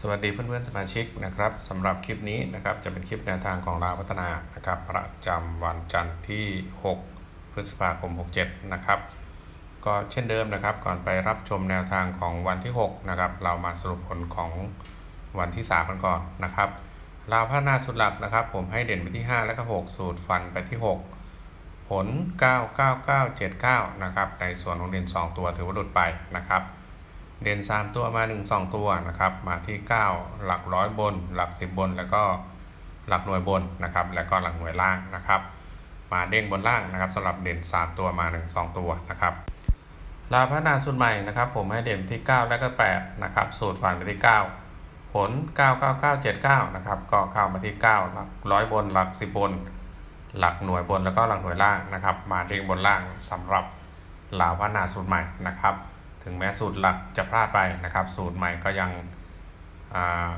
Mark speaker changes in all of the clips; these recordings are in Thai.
Speaker 1: สวัสดีเพื่อนๆสมาชิกนะครับสำหรับคลิปนี้นะครับจะเป็นคลิปแนวทางของลาวพัฒนานะครับ ประจำวันจันทร์ที่ 6 พฤษภาคม 67 นะครับ ก็เช่นเดิมนะครับ ก่อนไปรับชมแนวทางของวันที่ 6 นะครับ เรามาสรุปผลของวันที่ 3 กันก่อนนะครับลาวพัฒนาสุดหลักนะครับ ผมให้เด่นไปที่ 5 แล้วก็ 6 สูตรฟันไปที่ 6 ผล 99979 นะครับในส่วนของเด่น 2 ตัวถือว่าหลุดไปนะครับ เด่น3 ตัวมา 1 2 ตัวนะครับ มาที่ 9 หลักร้อยบน หลัก 10 บน แล้วก็หลักหน่วยบนนะครับ แล้วก็หลักหน่วยล่างนะครับ มาเด้งบนล่างนะครับสำหรับเด่น 3 ตัวมา 1 2 ตัวนะครับลาพัฒนาสูตรใหม่นะครับ ผมให้เด่นที่ 9 แล้วก็8นะครับสูตรฝันไปที่ 9 ผล 99979 นะครับ ก็เข้ามาที่ 9 หลักร้อยบน หลัก 10 บน หลักหน่วยบนแล้วก็หลักหน่วยล่างนะครับ มาเด้งบนล่างสำหรับลาพัฒนาสูตรใหม่นะครับ ถึงแม้สูตรหลักจะพลาดไปนะครับ สูตรใหม่ก็ยังา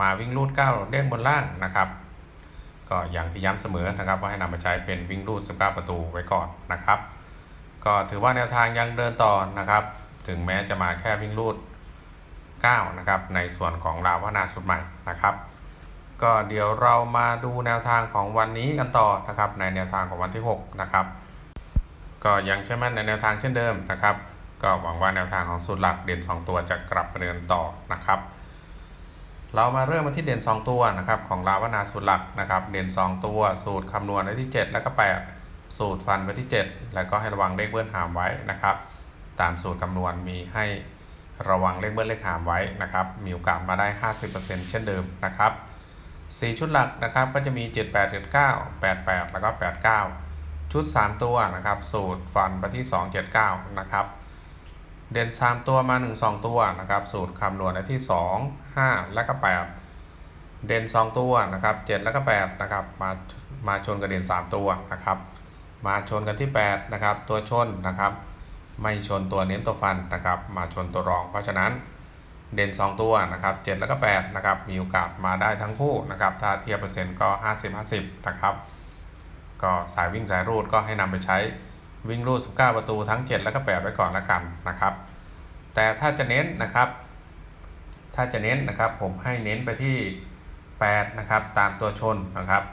Speaker 1: มาวิ่งรูด9เด้งบนล่างนะครับก็อย่างที่ย้ำเสมอนะครับว่าให้นำมาใช้เป็นวิ่งรูด 19 ประตูไว้ก่อนนะครับ ก็ถือว่าแนวทางยังเดินต่อนะครับ ถึงแม้จะมาแค่วิ่งรูด 9 นะครับ ในส่วนของราวพนาสูตรใหม่นะครับ ก็เดี๋ยวเรามาดูแนวทางของวันนี้กันต่อนะครับ ในแนวทางของวันที่ 6 นะครับ ก็ยังเชื่อมั่นในแนวทางเช่นเดิมนะครับ ก็หวังว่าแนวทางของสูตรหลักเด่น 2 ตัวจะกลับมาเดินต่อนะครับ เรามาเริ่มมาที่เด่น 2 ตัวนะครับของลาวนาสูตรหลักนะครับ เด่น 2 ตัว สูตรคำนวณไว้ที่ 7 แล้วก็ 8 สูตรฟันไว้ที่ 7 แล้วก็ให้ระวังเลขเบิ้ลหามไว้นะครับ ตามสูตรคำนวณมีให้ระวังเลขเบิ้ลเลขหามไว้นะครับมีโอกาสมาได้ 50%เช่นเดิมนะครับ4ชุดหลักนะครับก็จะมี 78 79 88 แล้วก็ 89 ชุด 3 ตัวนะครับ สูตรฟันไปที่ 279 นะครับ เด่น 3 ตัวมา 1 2 ตัวนะครับ สูตรคำนวณในที่ 2 5 และก็ 8 เด่น 2 ตัวนะครับ 7 แล้วก็8นะครับ มามาชนกับเด่น 3 ตัวนะครับ มาชนกันที่8นะครับ ตัวชนนะครับ ไม่ชนตัวเน้นตัวฟันนะครับ มาชนตัวรอง เพราะฉะนั้นเด่น 2 ตัวนะครับ 7 แล้วก็8นะครับ มีโอกาสมาได้ทั้งคู่นะครับ ถ้าเทียบเปอร์เซ็นต์ก็ 50 50 นะครับ ก็สายวิ่งสายรูดก็ให้นำไปใช้ วิ่งรูด 19 ประตูทั้ง 7 แล้วก็ 8ไว้ก่อนละกันนะครับ แต่ถ้าจะเน้นนะครับ ถ้าจะเน้นนะครับ ผมให้เน้นไปที่ 8 นะครับ ตามตัวชนนะครับ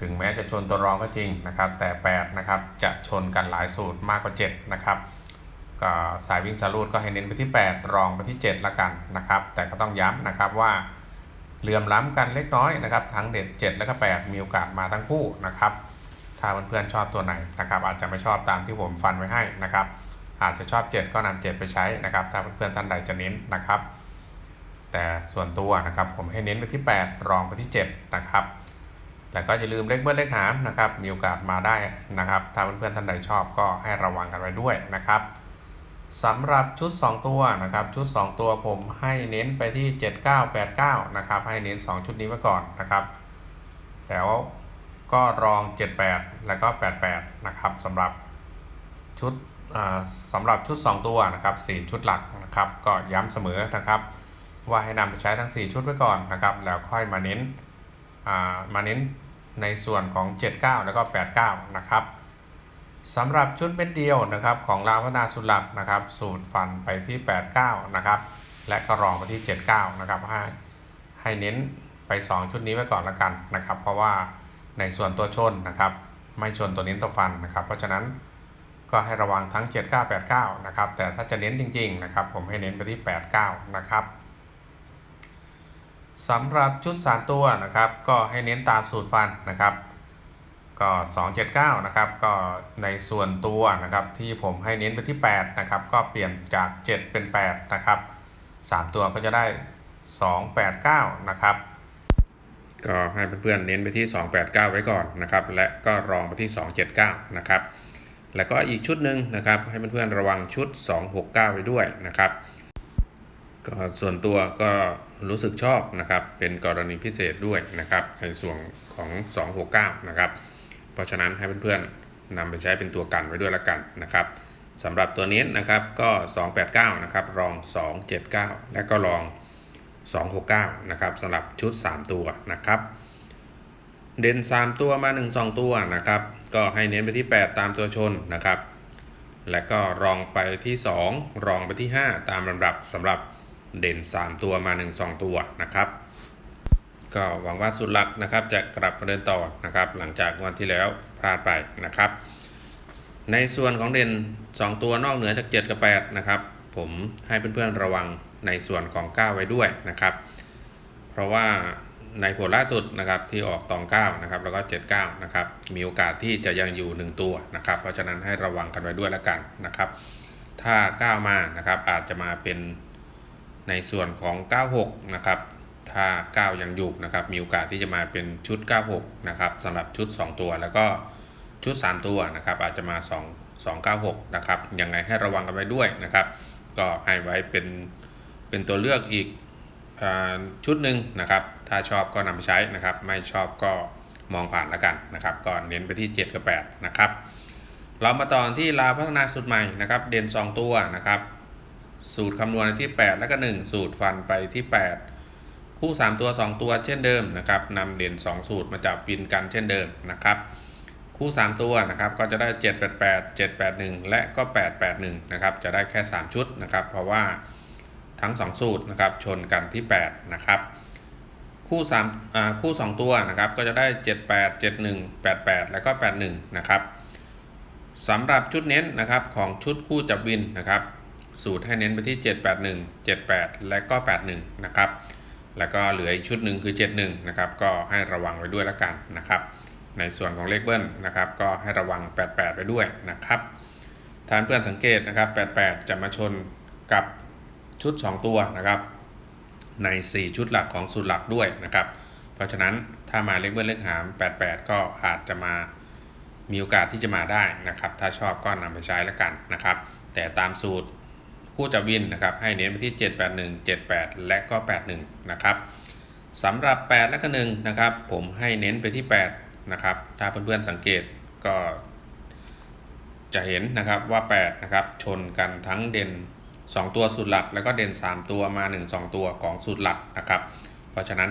Speaker 1: ถึงแม้จะชนตัวรองก็จริงนะครับ แต่ 8 นะครับ จะชนกันหลายสูตรมากกว่า 7 นะครับก็สายวิ่งสารูดก็ให้เน้นไปที่ 8 รองไปที่ 7 ละกันนะครับ แต่ก็ต้องย้ำนะครับว่าเหลื่อมล้ำกันเล็กน้อยนะครับ ทั้งเด็ด 7 แล้วก็ 8 มีโอกาสมาทั้งคู่นะครับ ถ้าเพื่อนๆชอบตัวไหนนะครับอาจจะไม่ชอบตามที่ผมฟันไว้ให้นะครับอาจจะชอบ 7 ก็นำ7ไปใช้นะครับ ถ้าเพื่อนๆท่านใดจะเน้นนะครับ แต่ส่วนตัวนะครับผมให้เน้นไปที่ 8 รองไปที่ 7 นะครับ แล้วก็อย่าลืมเลขเบิ้ลเลขหามนะครับ มีโอกาสมาได้นะครับ ถ้าเพื่อนๆท่านใดชอบก็ให้ระวังกันไว้ด้วยนะครับสำหรับชุด 2 ตัวนะครับ ชุด 2 ตัวผมให้เน้นไปที่ 7989 นะครับ ให้เน้น 2 ชุดนี้ไว้ก่อนนะครับ แล้ว ก็รอง 78 แล้วก็ 88 นะครับสำหรับชุดสำหรับชุด 2 ตัวนะครับ 4 ชุดหลักนะครับ ก็ย้ำเสมอนะครับ ว่าให้นำไปใช้ทั้ง 4 ชุดไว้ก่อนนะครับ แล้วค่อยมาเน้นมาเน้นในส่วนของ 79 แล้วก็ 89 นะครับสำหรับชุดเม็ดเดียวนะครับของราวพนาสุดหลักนะครับ สูตรฟันไปที่ 89 นะครับ และก็รองไปที่ 79 นะครับให้ให้เน้นไป 2 ชุดนี้ไว้ก่อนละกันนะครับ เพราะว่า ในส่วนตัวชนนะครับ ไม่ชนตัวเน้นตัวฟันนะครับ เพราะฉะนั้นก็ให้ระวังทั้ง 79 89 นะครับ แต่ถ้าจะเน้นจริงๆนะครับ ผมให้เน้นไปที่ 89 นะครับสำหรับชุด 3 ตัวนะครับ ก็ให้เน้นตามสูตรฟันนะครับ ก็ 279 นะครับ ก็ในส่วนตัวนะครับที่ผมให้เน้นไปที่ 8 นะครับ ก็เปลี่ยนจาก 7 เป็น 8 นะครับ 3 ตัวก็จะได้ 289 นะครับ ก็ให้เพื่อนๆเน้นไปที่ 289 ไว้ก่อนนะครับ และก็รองไปที่ 279 นะครับ แล้วก็อีกชุดหนึ่งนะครับ ให้เพื่อนๆระวังชุด 269 ไว้ด้วยนะครับ ก็ส่วนตัวก็รู้สึกชอบนะครับ เป็นกรณีพิเศษด้วยนะครับ ในส่วนของ 269 นะครับ เพราะฉะนั้นให้เพื่อนๆนำไปใช้เป็นตัวกันไว้ด้วยละกันนะครับสำหรับตัวนี้นะครับก็ 289 นะครับ รอง 279 และก็รอง 269 นะครับสำหรับชุด 3 ตัวนะครับ เด่น 3 ตัวมา 1 2 ตัวนะครับ ก็ให้เน้นไปที่ 8 ตามตัวชนนะครับ และก็รองไปที่ 2 รองไปที่ 5 ตามลำดับสำหรับเด่น 3 ตัวมา 1 2 ตัวนะครับ ก็หวังว่าสุดหลักนะครับจะกลับมาเดินต่อนะครับ หลังจากวันที่แล้วพลาดไปนะครับ ในส่วนของเด่น 2 ตัวนอกเหนือจาก 7 กับ 8 นะครับ ผมให้เพื่อนๆระวัง ในส่วนของ 9 ไว้ด้วยนะครับ เพราะว่าในผลล่าสุดนะครับที่ออกตอง9นะครับแล้วก็ 79นะครับมีโอกาสที่จะยังอยู่ 1 ตัวนะครับ เพราะฉะนั้นให้ระวังกันไว้ด้วยแล้วกันนะครับ ถ้า 9 มานะครับอาจจะมาเป็นในส่วนของ 96นะครับถ้า 9 ยังอยู่นะครับมีโอกาสที่จะมาเป็นชุด 96นะครับสำหรับชุด 2 ตัวแล้วก็ชุด 3 ตัวนะครับอาจจะมา 2 296นะครับยังไงให้ระวังกันไว้ด้วยนะครับ ก็ให้ไว้เป็น เป็นตัวเลือกอีกอชุดหนึ่งนะครับ ถ้าชอบก็นำไปใช้นะครับ ไม่ชอบก็มองผ่านแล้วกันนะครับ ก็เน้นไปที่ 7 กับ 8 นะครับ เรามาต่อที่ลาพัฒนาสูตรใหม่นะครับ เด่น 2 ตัวนะครับ สูตรคำนวณที่ 8 แล้วก็ 1 สูตรฟันไปที่ 8 คู่ 3 ตัว 2 ตัวเช่นเดิมนะครับนำเด่น 2 สูตรมาจับปินกันเช่นเดิมนะครับคู่ 3 ตัวนะครับก็จะได้ 788 781 และก็ 881 นะครับ จะได้แค่ 3 ชุดนะครับ เพราะว่า ทั้ง 2 สูตรนะครับชนกันที่ 8 นะครับ คู่3อ่าคู่ 2 ตัวนะครับก็จะได้ 78 71 88 แล้วก็ 81 นะครับสำหรับชุดเน้นนะครับของชุดคู่จับวินนะครับ สูตรให้เน้นไปที่ 781 78 และก็ 81 นะครับ แล้วก็เหลืออีกชุดหนึ่งคือ 71 นะครับ ก็ให้ระวังไว้ด้วยแล้วกันนะครับ ในส่วนของเลขเบิ้ลนะครับ ก็ให้ระวัง 88ไว้ด้วยนะครับทานเพื่อนสังเกตนะครับ 88 จะมาชนกับ ชุด 2 ตัวนะครับ ใน 4 ชุดหลักของสูตรหลักด้วยนะครับ เพราะฉะนั้นถ้ามาเลขเบิ้ลเลขหาม 88 ก็อาจจะมามีโอกาสที่จะมาได้นะครับ ถ้าชอบก็นำไปใช้แล้วกันนะครับ แต่ตามสูตรคู่จับวินนะครับ ให้เน้นไปที่ 781 78 และก็ 81 นะครับสำหรับ 8 และก็1นะครับ ผมให้เน้นไปที่ 8 นะครับ ถ้าเพื่อนๆสังเกตก็จะเห็นนะครับว่า 8 นะครับ ชนกันทั้งเด่น 2 ตัวสูตรหลัก แล้วก็เด่น 3 ตัวมา 1 2 ตัวของสูตรหลักนะครับ เพราะฉะนั้น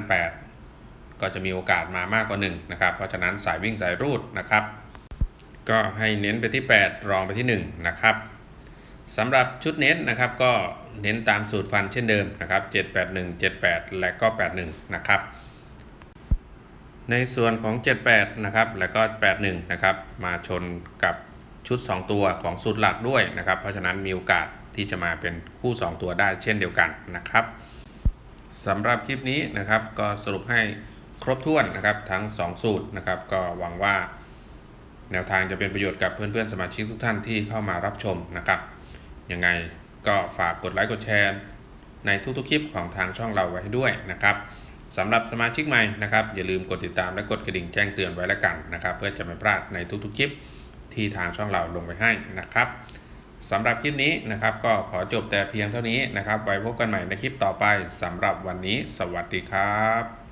Speaker 1: 8 ก็จะมีโอกาสมามากกว่า1นะครับ เพราะฉะนั้นสายวิ่งสายรูดนะครับ ก็ให้เน้นไปที่ 8 รองไปที่ 1 นะครับสำหรับชุดเน้นนะครับก็เน้นตามสูตรฟันเช่นเดิมนะครับ 781 78 และก็ 81 นะครับ ในส่วนของ 78 นะครับ แล้วก็ 81 นะครับ มาชนกับชุด 2 ตัวของสูตรหลักด้วยนะครับ เพราะฉะนั้นมีโอกาส ที่จะมาเป็นคู่ 2 ตัวได้เช่นเดียวกันนะครับสำหรับคลิปนี้นะครับก็สรุปให้ครบถ้วนนะครับทั้ง 2 สูตรนะครับ ก็หวังว่าแนวทางจะเป็นประโยชน์กับเพื่อนๆสมาชิกทุกท่านที่เข้ามารับชมนะครับยังไงก็ฝากกดไลค์กดแชร์ในทุกๆคลิปของทางช่องเราไว้ให้ด้วยนะครับสำหรับสมาชิกใหม่นะครับ อย่าลืมกดติดตามและกดกระดิ่งแจ้งเตือนไว้แล้วกันนะครับ เพื่อจะไม่พลาดในทุกๆคลิปที่ทางช่องเราลงไว้ให้นะครับ สำหรับคลิปนี้นะครับ ก็ขอจบแต่เพียงเท่านี้นะครับ ไว้พบกันใหม่ในคลิปต่อไปสำหรับวันนี้ สวัสดีครับ